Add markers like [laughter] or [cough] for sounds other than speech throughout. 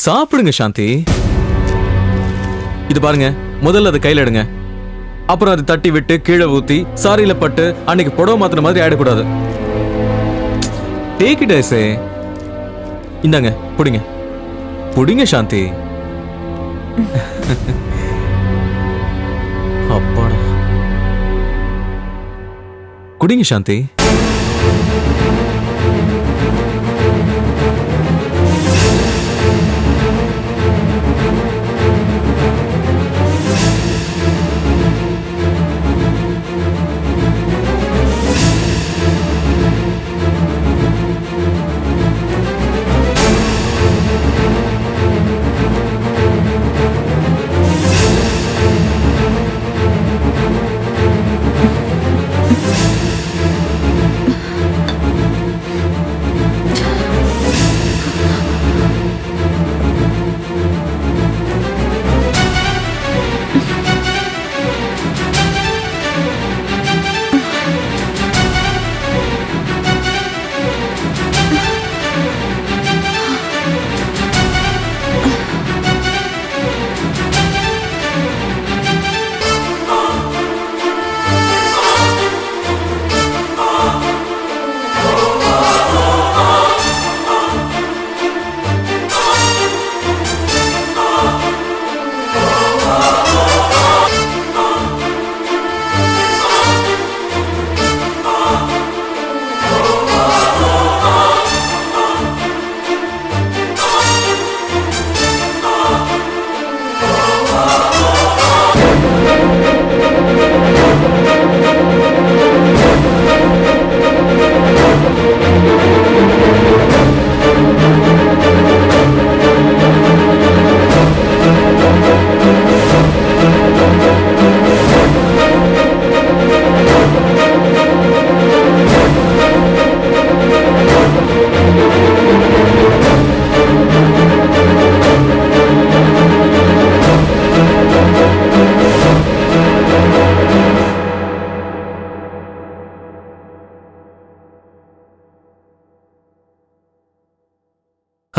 சாப்பிடுங்க சாந்தி. இது பாருங்க முதல்ல அதை கையில எடுங்க. அப்புறம் அதை தட்டி விட்டு கீழே ஊத்தி சாரியில பட்டு அன்னைக்கு புடவை மாத்திர மாதிரி ஆயிடக்கூடாது. டேக் இட் ஐசே இந்தாங்க புடிங்க. புடிங்க சாந்தி. அப்பாடா. குடிங்க சாந்தி.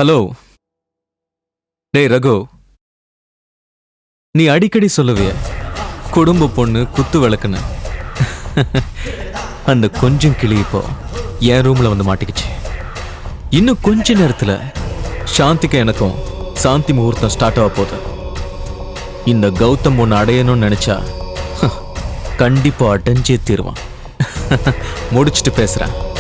ஹலோ. டேய் ரகு. நீ அடிக்கடி சொல்லுவிய குடும்ப பொண்ணு குத்து விளக்குன்னு. [laughs] அந்த கொஞ்சம் கிளி இப்போ என் ரூம்ல வந்து மாட்டிக்கிச்சு. இன்னும் கொஞ்ச நேரத்துல சாந்திக்கு எனக்கும் சாந்தி முகூர்த்தம் ஸ்டார்ட் ஆக போகுது. இந்த கௌதம் ஒன்று அடையணும்னு நினைச்சா [laughs] கண்டிப்பா அடைஞ்சே தீருவான். [laughs] முடிச்சிட்டு பேசுறேன்.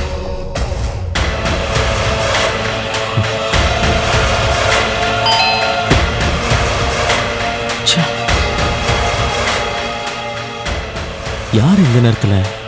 யார் இந்த நேரத்தில்?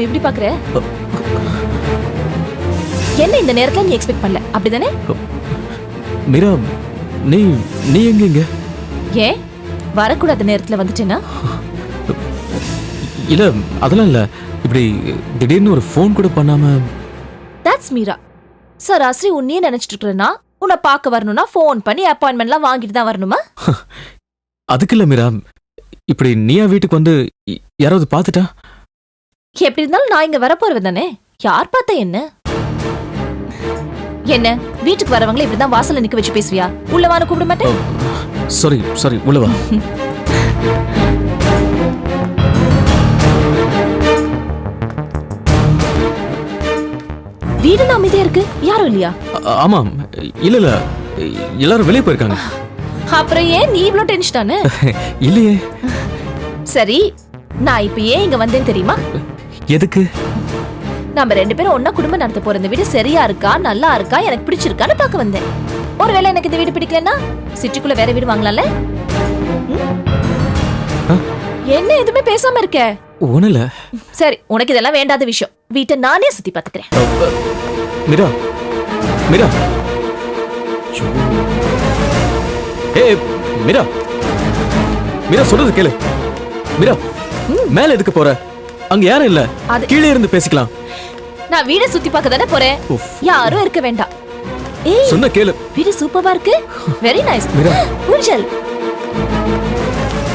கௌதம் இப்படி பாக்குற? என்ன இந்த நேரத்துல நீ எக்ஸ்பெக்ட் பண்ணல? அப்படிதானே? மீரா நீ நீ எங்க இங்க? ஏன்? வரக்கூடாத நேரத்துல வந்துட்டேனா? இல்ல அதெல்லாம் இல்ல. இப்படி திடீர்னு ஒரு ஃபோன் கூட பண்ணாம தட்ஸ் மீரா. சார் அஸ்ரீ உன்னையே நினைச்சிட்டு இருக்கிறேன்னா உன்னை பார்க்க வரணும்னா ஃபோன் பண்ணி அப்பாயின்மெண்ட்லாம் வாங்கிட்டு தான் வரணுமா? அதுக்கு இல்ல மீரா. இப்படி நீயா வீட்டுக்கு வந்து யாராவது பார்த்துட்டா? எப்படி இருந்தாலும் நான் இங்க வரப்போறவ தானே? யார் பார்த்தா என்ன? என்ன? வீட்டுக்கு வரவங்கள இப்படிதான் வாசல்ல நிக்க வச்சு பேசுவியா? உள்ள வான கூப்பிட மாட்டேன். சாரி சாரி உள்ள வா. வீடு அமைதியா இருக்கு? யாரும் இல்லையா? ஆமாம் இல்ல இல்ல. எல்லாரும் வெளியே போயிருக்காங்க. அப்புறம் ஏன் நீ இவ்ளோ டென்ஷன் இல்லையே. சரி நான் இப்ப ஏன் இங்க வந்தேன் தெரியுமா? எதுக்கு? நம்ம ரெண்டு பேரும் ஒண்ணா குடும்பம் நடத்த போற இந்த வீடு சரியா இருக்கா நல்லா இருக்கா எனக்கு பிடிச்சிருக்கான்னு பார்க்க வந்தேன். ஒருவேளை எனக்கு இந்த வீடு பிடிக்கலன்னா சிட்டிக்குள்ள வேற வீடு வாங்கலாம்ல? என்ன எதுவுமே பேசாம இருக்க? ஒண்ணுல. சரி உனக்கு இதெல்லாம் வேண்டாத விஷயம். வீட்டை நானே சுத்தி பாத்துக்கிறேன் மீரா மீரா. ஏய் மீரா. மீரா சொல்றது கேளு. மீரா மேல எதுக்கு போற? அங்க யாரும் இல்ல. அது- கீழே இருந்து பேசிக்கலாம். நான் வீடை சுத்தி பார்க்க தானே போறேன். உஃப். யாரும் இருக்க வேண்டாம். ஏய் சொன்ன கேளு. வீடு சூப்பரா இருக்கு. Very nice [laughs] Meera. ஊஞ்சல்.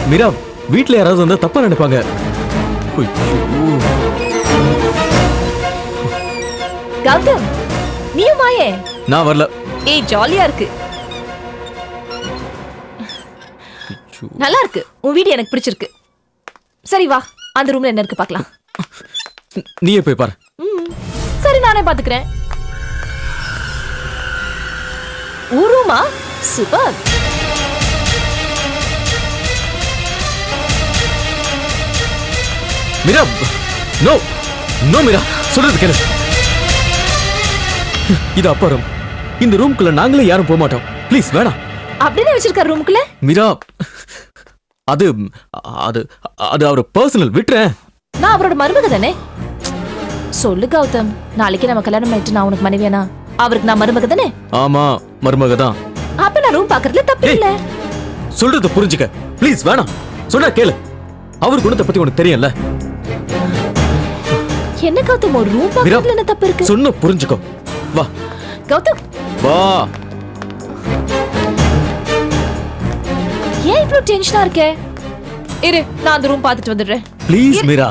மீரா வீட்ல யாராவது வந்தா தப்பா நினைப்பாங்க. ஐயோ. கௌதம் நீயும் வாயே. நான் வரல. ஏய் ஜாலியா இருக்கு. நல்லா இருக்கு. உன் வீடு எனக்கு பிடிச்சிருக்கு. சரி வா. அந்த ரூம்ல என்ன இருக்கு பார்க்கலாம். நீயே போய் பாரு. சரி நானே பாத்துக்கிறேன். உன் ரூமா? Super. Meera no no Meera சொல்றது கேளு. இது அப்பா ரூம் இந்த ரூம்குள்ள நாங்களே யாரும் போக மாட்டோம். ப்ளீஸ் வேணாம். அப்படின்னு வச்சிருக்க ரூமுக்குள்ள மீரா அது அது அது அவர் பர்சனல் விட்டுறேன். நான் அவரோட மருமக தானே? சொல்லு கௌதம். நாளைக்கு நம்ம கல்யாணம் ஆயிட்டு நான் உனக்கு மனைவியானா அவருக்கு நான் மருமக தானே? ஆமா மருமக தான். அப்ப நான் ரூம் பாக்குறதுல தப்பு. இல்ல. சொல்றத புரிஞ்சுக்க. ப்ளீஸ் வேணாம். சொன்னா கேளு. அவர் குணத்தை பத்தி உனக்கு தெரியும்ல. என்ன கௌதம்? ஒரு ரூம் பாக்குறதுல என்ன தப்பு இருக்கு? சொன்ன புரிஞ்சுக்கோ. வா. கௌதம். வா. இவ்ளோ டென்ஷனா இருக்கே? இரு நான் அந்த ரூம் பார்த்துட்டு வந்துடுறேன். ப்ளீஸ் மீரா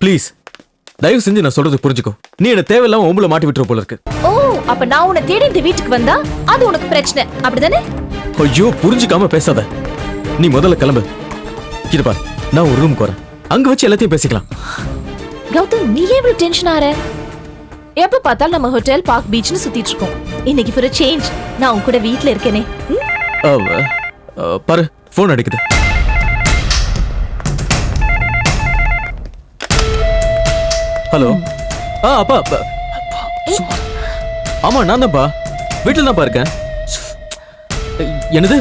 ப்ளீஸ் தயவு செஞ்சு நான் சொல்றது புரிஞ்சுக்கோ. நீ என்ன தேவையில்லாம ஒம்புல மாட்டி விட்டுற போல இருக்கு. ஓ அப்ப நான் உன்னை தேடி இந்த வீட்டுக்கு வந்தா அது உனக்கு பிரச்சனை. அப்படிதானே? ஐயோ புரிஞ்சுக்காம பேசாத. நீ முதல்ல கிளம்பு. இது பாரு நான் ஒரு ரூமுக்கு வரேன். அங்க வச்சு எல்லாத்தையும் பேசிக்கலாம். கௌதம் நீ ஏன் இவ்வளவு டென்ஷன் ஆற? எப்ப பார்த்தாலும் நம்ம ஹோட்டல் பார்க் பீச்னு சுத்திட்டு இருக்கோம். இன்னைக்கு ஃபார் சேஞ்ச் நான் உன் கூட வீட்ல இருக்கேனே. பாரு ஃபோன் அடிக்குது. ஹலோ ஆ அப்பா. ஆமா நான் தான்ப்பா. வீட்டில் தான்ப்பா இருக்கேன். என்னது?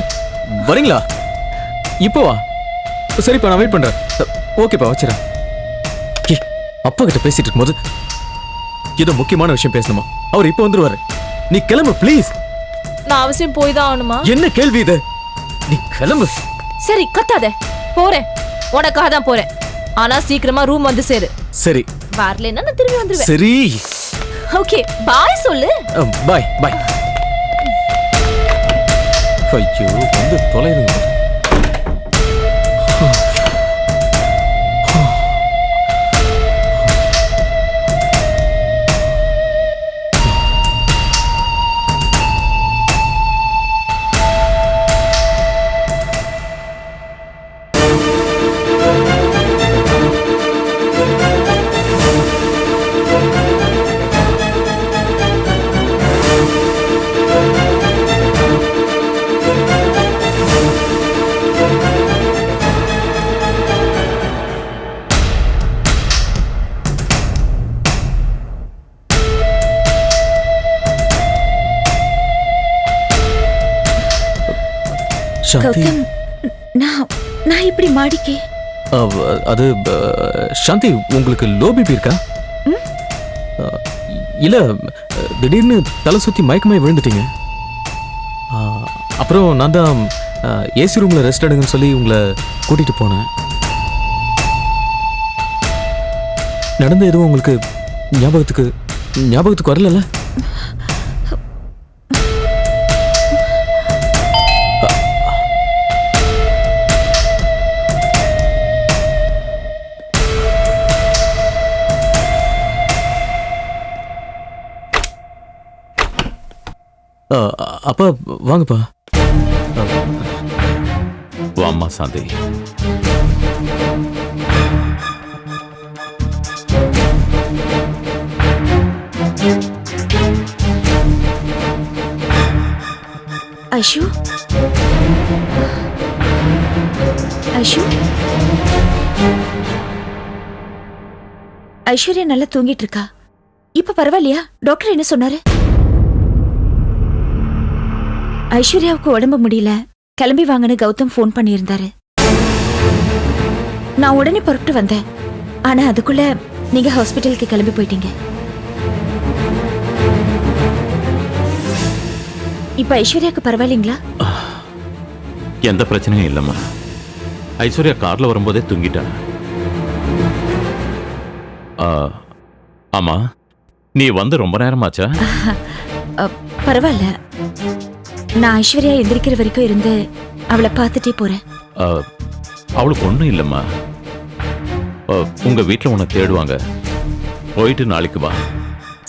வரீங்களா? இப்போ வா. சரிப்பா நான் வெயிட் பண்றேன். ஓகேப்பா வச்சிடறேன். அப்பா கிட்ட பேசிட்டு இருக்கும்போது ஏதோ முக்கியமான விஷயம் பேசணுமா? அவர் இப்போ வந்துருவாரு. நீ கிளம்பு ப்ளீஸ் நான் அவசியம் போய் தான் ஆகணுமா? என்ன கேள்வி இது? நீ கிளம்பு. சரி கத்தாத. போறேன். உனக்காக தான் போறேன். ஆனா சீக்கிரமா ரூம் வந்து சேரு. சரி. வரலைன்னா நான் திரும்பி வந்துருவேன். சரி. ஓகே பாய் சொல்லு. பாய் பாய் ஐயோ வந்து தொலைதுங்க சாந்தி. கௌதம் நான் நான் இப்படி மாடிக்கே. அவ், அது அஹ், சாந்தி உங்களுக்கு லோ பிபி இருக்கா? அஹ், இல்ல அஹ், திடீர்னு தலை சுத்தி மயக்கமாய் விழுந்துட்டீங்க. அஹ், அப்புறம் நான் தான் ஏசி ரூம்ல ரெஸ்ட் எடுங்கன்னு சொல்லி உங்களை கூட்டிட்டு போனேன். நடந்த எதுவும் உங்களுக்கு ஞாபகத்துக்கு ஞாபகத்துக்கு வரலல்ல? அப்பா வாங்கப்பா. வாம்மா சாந்தி. ஐஷு? ஐஷு? ஐஸ்வர்யா நல்லா தூங்கிட்டு இருக்கா. இப்ப பரவாயில்லையா? டாக்டர் என்ன சொன்னாரு? ஐஸ்வர்யாவுக்கு உடம்பு முடியல. கிளம்பி வாங்கன்னு கௌதம் ஃபோன் பண்ணியிருந்தாரு. நான் உடனே புறப்பட்டு வந்தேன். ஆனா அதுக்குள்ள நீங்க ஹாஸ்பிட்டலுக்கு கிளம்பி போயிட்டீங்க. இப்ப ஐஸ்வர்யாவுக்கு பரவாயில்லைங்களா? எந்த பிரச்சனையும் இல்லைம்மா. ஐஸ்வர்யா கார்ல வரும்போதே தூங்கிட்டான். ஆ, ஆமா. நீ வந்து ரொம்ப நேரமாச்சா? பரவாயில்ல. நான் ஐஸ்வர்யா எந்திரிக்கிற வரைக்கும் இருந்து அவளை பார்த்துட்டே போறேன். அவளுக்கு ஒன்றும் இல்லைம்மா. உங்க வீட்டில் உன்னை தேடுவாங்க. போயிட்டு நாளைக்கு வா.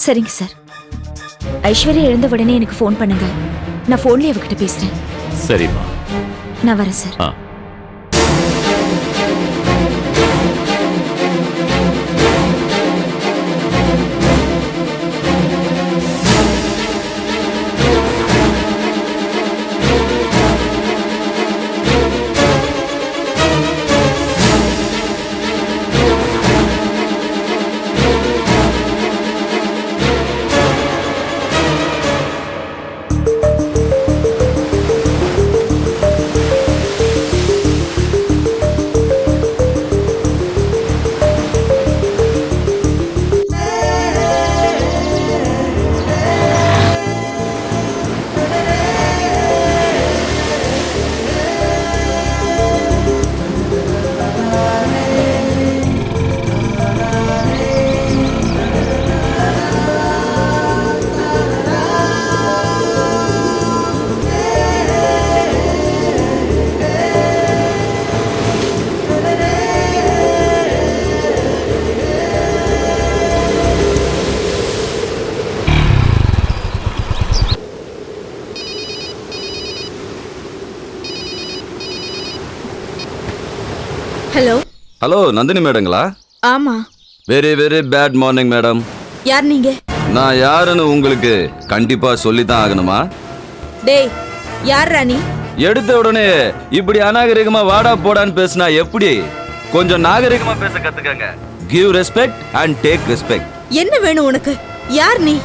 சரிங்க சார். ஐஸ்வர்யா எழுந்த உடனே எனக்கு ஃபோன் பண்ணுங்க. நான் ஃபோன்லயே அவகிட்ட பேசுறேன். சரிம்மா. நான் வரேன் சார். ஆ. ஹலோ நந்தினி மேடங்களா? ஆமா. Very very bad morning madam யார் நீங்க? நான் யாருன்னு உங்களுக்கு கண்டிப்பா சொல்லித்தான் ஆகணுமா? டேய் யார் ராணி எடுத்த உடனே இப்படி அநாகரிகமா வாடா போடான்னு பேசினா எப்படி? கொஞ்சம் நாகரிகமா பேச கத்துக்கங்க. Give respect and take respect என்ன வேணும் உனக்கு? யார் நீ?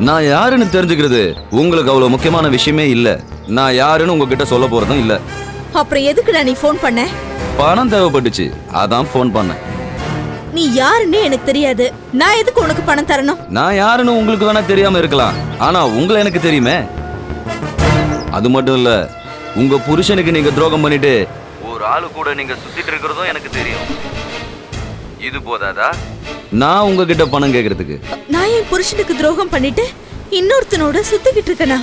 நான் யாருன்னு தெரிஞ்சுக்கிறது உங்களுக்கு அவ்வளவு முக்கியமான விஷயமே இல்ல. நான் யாருன்னு உங்ககிட்ட சொல்ல போறதும் இல்ல. அப்புறம் எதுக்குடா நீ ஃபோன் பண்ண? பணம் தேவைப்பட்டுச்சு. அதான் ஃபோன் பண்ணேன். நீ யாருன்னு எனக்கு தெரியாது. நான் எதுக்கு உனக்கு பணம் தரணும்? நான் யாருன்னு உங்களுக்கு வேணா தெரியாம இருக்கலாம். ஆனா உங்களை எனக்கு தெரியுமே. அது மட்டும் இல்ல உங்க புருஷனுக்கு நீங்க துரோகம் பண்ணிட்டு ஒரு ஆளு கூட நீங்க சுத்திட்டு இருக்கிறதும் எனக்கு தெரியும். இது போதாதா? நான் உங்ககிட்ட பணம் கேக்குறதுக்கு. நான் என் புருஷனுக்கு துரோகம் பண்ணிட்டு இன்னொருத்தனோட சுத்திக்கிட்டு இருக்கனா?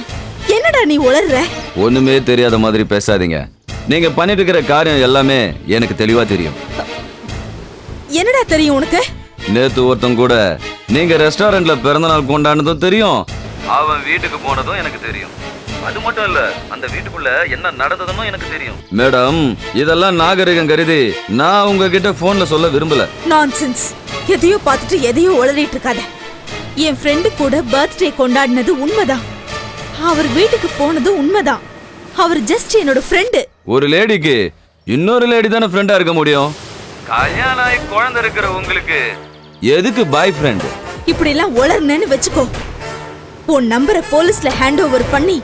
என்னடா நீ உளர்ற? ஒண்ணுமே தெரியாத மாதிரி பேசாதீங்க. நீங்க பண்ணிட்டு இருக்கிற காரியம் எல்லாமே எனக்கு தெளிவா தெரியும். என்னடா தெரியும் உனக்கு? நேத்து ஒருத்தன் கூட நீங்க ரெஸ்டாரண்ட்ல பிறந்த நாள் கொண்டாடுனதும் தெரியும் அவன் வீட்டுக்கு போனதும் எனக்கு தெரியும். அது மட்டும் இல்ல அந்த வீட்டுக்குள்ள என்ன நடந்ததுன்னு எனக்கு தெரியும். மேடம் இதெல்லாம் நாகரிகம் கருதி நான் உங்ககிட்ட போன்ல சொல்ல விரும்பல. நான்சென்ஸ் எதையோ பார்த்துட்டு எதையோ உளறிட்டு இருக்காத. என் ஃப்ரெண்டு கூட பர்த்டே கொண்டாடினது உண்மைதான். அவர் வீட்டுக்கு போனது உண்மைதான். அவர் ஜஸ்ட் என்னோட ஃப்ரெண்டு ஒரு லேடிக்கு இன்னொரு லேடி தானே ஃப்ரெண்டா இருக்க முடியும்? கல்யாணம் ஆகி குழந்தை இருக்கிற உங்களுக்கு. எதுக்கு பாய் ஃப்ரெண்ட் இப்படி எல்லாம் உளர்னேன்னு வச்சுக்கோ. உன் நம்பரை போலீஸ்ல ஹேண்ட் ஓவர் பண்ணி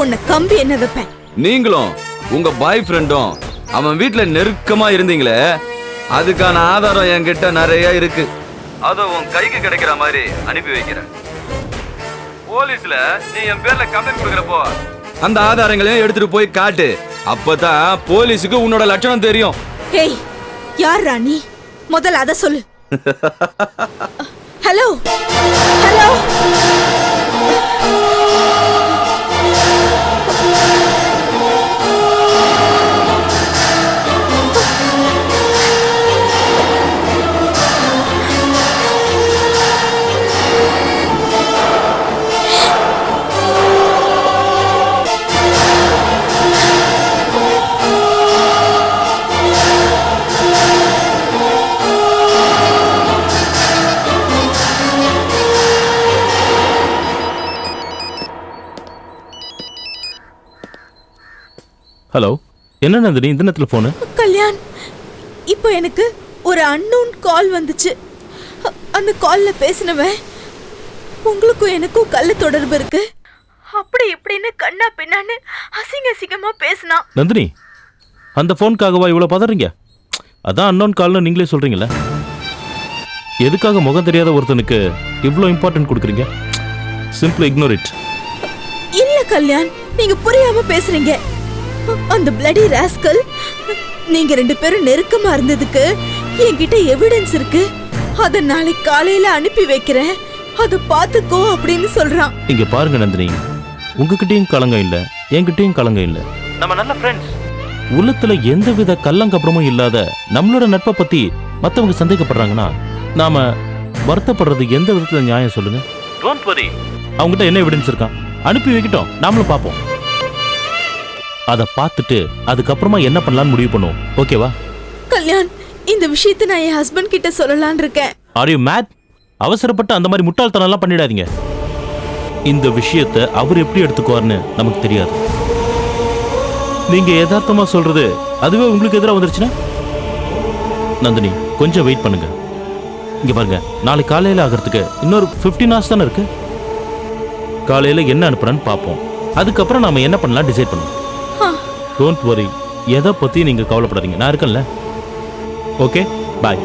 உன்னை கம்பி என்ன வைப்பேன்? நீங்களும் உங்க பாய் ஃப்ரெண்டும் அவன் வீட்ல நெருக்கமா இருந்தீங்களே அதுக்கான ஆதாரம் என்கிட்ட நிறைய இருக்கு. அத உன் கைக்கு கிடைக்கிற மாதிரி அனுப்பி வைக்கிறேன். போலீஸ்ல நீ என் பேர்ல கம்ப்ளைண்ட் கொடுக்கறப்போ அந்த ஆதாரங்களையும் எடுத்துட்டு போய் காட்டு. அப்பதான் போலீஸுக்கு உன்னோட லட்சணம் தெரியும். ஏய் யார் ராணி? முதல்ல அத சொல்லு. [laughs] ஹலோ? ஹலோ? என்ன நந்தினி இந்த நேரத்தில் ஃபோனு கல்யாண் இப்போ எனக்கு ஒரு அன்னோன் கால் வந்துச்சு. அந்த கால்ல பேசினவன் உங்களுக்கும் எனக்கும் கள்ள தொடர்பு இருக்கு. அப்படி இப்படின்னு கண்ணா பின்னான்னு அசிங்க அசிங்கமா பேசினான் நந்தினி அந்த ஃபோனுக்காகவா இவ்வளோ பதறீங்க? அதான் அன்னோன் கால்னு நீங்களே சொல்கிறீங்களே எதுக்காக முகம் தெரியாத ஒருத்தனுக்கு இவ்வளோ இம்பார்ட்டன்ட் கொடுக்குறீங்க? சிம்பிள் இக்னோர் இட் இல்ல கல்யாண் நீங்க புரியாம பேசுறீங்க. அந்த பிளடி ராஸ்கல் நீங்க ரெண்டு பேரும் நெருக்கமா இருந்ததுக்கு என்கிட்ட எவிடன்ஸ் இருக்கு. அத நாளைக்கு காலையில அனுப்பி வைக்கிறேன். அத பாத்துக்கோ அப்படின்னு சொல்றான். இங்க பாருங்க நந்தினி. உங்ககிட்டயும் கலங்கம் இல்ல என்கிட்டயும் கலங்கம் இல்ல. நம்ம நல்ல ஃப்ரெண்ட்ஸ் உள்ளத்துல எந்தவித கள்ளங்கப்புறமும் இல்லாத நம்மளோட நட்பை பத்தி மத்தவங்க சந்தேகப்படுறாங்கன்னா நாம வருத்தப்படுறது எந்த விதத்துல நியாயம் சொல்லுங்க? டோன்ட் வரி அவங்ககிட்ட என்ன எவிடன்ஸ் இருக்கான் அனுப்பி வைக்கட்டும். நாமளும் பார்ப்போம். அதை பார்த்துட்டு அதுக்கப்புறமா என்ன பண்ணலாம்னு முடிவு பண்ணுவோம். ஓகேவா? கல்யாண் இந்த விஷயத்தை நான் என் ஹஸ்பண்ட் கிட்ட சொல்லலாம்னு இருக்கேன். ஆர் யூ மேட் அவசரப்பட்டு அந்த மாதிரி முட்டாள்தனம்லாம் பண்ணிடாதீங்க. இந்த விஷயத்தை அவர் எப்படி எடுத்துக்குவார்னு நமக்கு தெரியாது. நீங்க யதார்த்தமா சொல்றது அதுவே உங்களுக்கு எதிராக வந்துருச்சுன்னா? நந்தினி கொஞ்சம் வெயிட் பண்ணுங்க. இங்க பாருங்க நாளை காலையில ஆகிறதுக்கு இன்னொரு 15 ஹவர்ஸ் தானே இருக்கு? காலையில என்ன அனுப்புறேன்னு பார்ப்போம். அதுக்கப்புறம் நாம என்ன பண்ணலாம் டிசைட் பண்ணுவோம். டோன்ட் வரி எதை பற்றி நீங்கள் கவலைப்படாதீங்க. நான் இருக்கேன்ல. ஓகே பாய்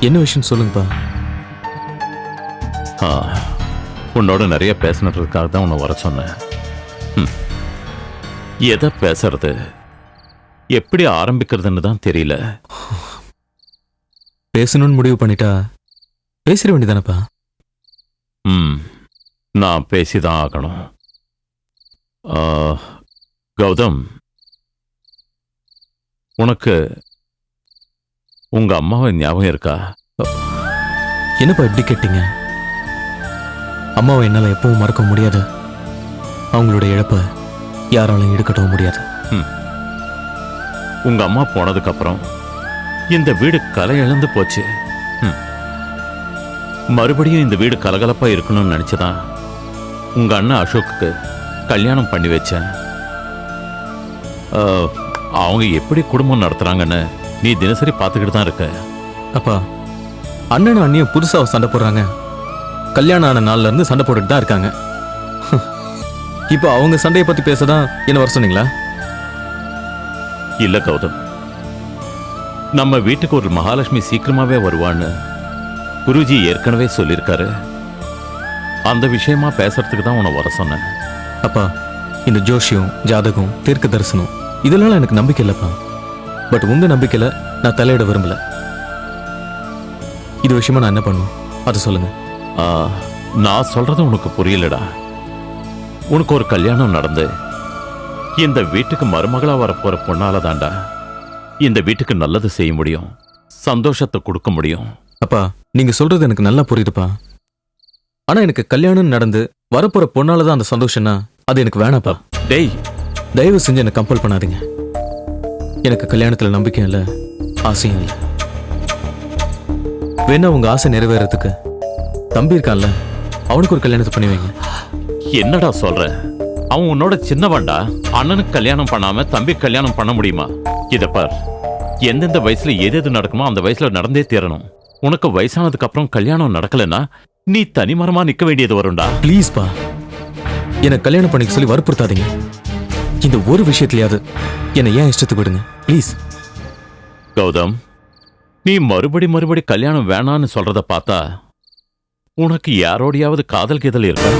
என்ன விஷயம் சொல்லுங்கப்பா? உன்னோட நிறைய பேசினதுக்காக தான் உன்னை வர சொன்னேன். ம். எதை பேசுறது? எப்படி ஆரம்பிக்கிறதுன்னு தான் தெரியல. பேசணும்னு முடிவு பண்ணிட்டா பேசிட வேண்டியதானப்பா? ம் நான் பேசிதான் ஆகணும். ஆ, கௌதம் உனக்கு உங்க அம்மாவை ஞாபகம் இருக்கா? என்னப்பா இப்படி கேட்டீங்க? அம்மாவை என்னால் எப்பவும் மறக்க முடியாது. அவங்களோட இழப்பை யாராலையும் எடுக்கட்டவும் முடியாது. உங்க அம்மா போனதுக்கு அப்புறம் இந்த வீடு கலை இழந்து போச்சு. மறுபடியும் இந்த வீடு கலகலப்பா இருக்கணும்னு நினைச்சதான் உங்க அண்ணன் அசோக்குக்கு கல்யாணம் பண்ணி வச்சேன். அவங்க எப்படி குடும்பம் நடத்துறாங்கன்னு நீ தினசரி பார்த்துக்கிட்டு தான் இருக்க. அப்பா அண்ணனும் அண்ணியும் புதுசா சண்டை போடுறாங்க. கல்யாணம் ஆன நாள்ல இருந்து சண்டை போட்டுட்டு தான் இருக்காங்க. [laughs] இப்போ அவங்க சண்டையை பத்தி பேசதான் என்ன வர சொன்னீங்களா? இல்ல கௌதம். நம்ம வீட்டுக்கு ஒரு மகாலட்சுமி சீக்கிரமாவே வருவான்னு குருஜி ஏற்கனவே சொல்லியிருக்காரு. அந்த விஷயமா பேசுறதுக்கு தான் உன்னை வர சொன்னேன். அப்பா இந்த ஜோஷியம் ஜாதகம் தீர்க்க தரிசனம் இதெல்லாம் எனக்கு நம்பிக்கை இல்லப்பா. பட் உங்க நம்பிக்கையில நான் தலையிட விரும்பல. இது விஷயமா நான் என்ன பண்ணும் அதை சொல்லுங்க. ஆ, நான் சொல்றது உனக்கு புரியலடா. உனக்கு ஒரு கல்யாணம் நடந்து இந்த வீட்டுக்கு மருமகளா வரப்போற பொண்ணால தாண்டா இந்த வீட்டுக்கு நல்லது செய்ய முடியும் சந்தோஷத்தை கொடுக்க முடியும். அப்பா நீங்க சொல்றது எனக்கு நல்லா புரியுதுப்பா. ஆனா எனக்கு கல்யாணம் நடந்து வரப்போற பொண்ணால தான் அந்த சந்தோஷம்னா அது எனக்கு வேணாப்பா. டேய். தயவு செஞ்சு என்னை கம்பல் பண்ணாதீங்க. எனக்கு கல்யாணத்துல நம்பிக்கையும் இல்லை ஆசையும் இல்லை. வேணா உங்க ஆசை நிறைவேறதுக்கு தம்பி இருக்கான்ல அவனுக்கு ஒரு கல்யாணத்தை பண்ணி வைங்க. என்னடா சொல்ற? அவன் உன்னோட சின்னவன்டா. அண்ணனுக்கு கல்யாணம் பண்ணாம தம்பி கல்யாணம் பண்ண முடியுமா? இத பார். எந்தெந்த வயசுல எது எது நடக்குமோ அந்த வயசுல நடந்தே தீரணும். உனக்கு வயசானதுக்கு அப்புறம் கல்யாணம் நடக்கலன்னா நீ தனிமரமா நிக்க வேண்டியது வரும்டா. ப்ளீஸ்ப்பா என்னை கல்யாணம் பண்ணிக்க சொல்லி வற்புறுத்தாதீங்க. இந்த ஒரு விஷயத்துலயாவது என்னை ஏன் இஷ்டத்துக்கு விடுங்க? ப்ளீஸ் கௌதம் நீ மறுபடி மறுபடி கல்யாணம் வேணான்னு சொல்றத பார்த்தா உனக்கு யாரோடையாவது காதல் கீதல் இருக்கா?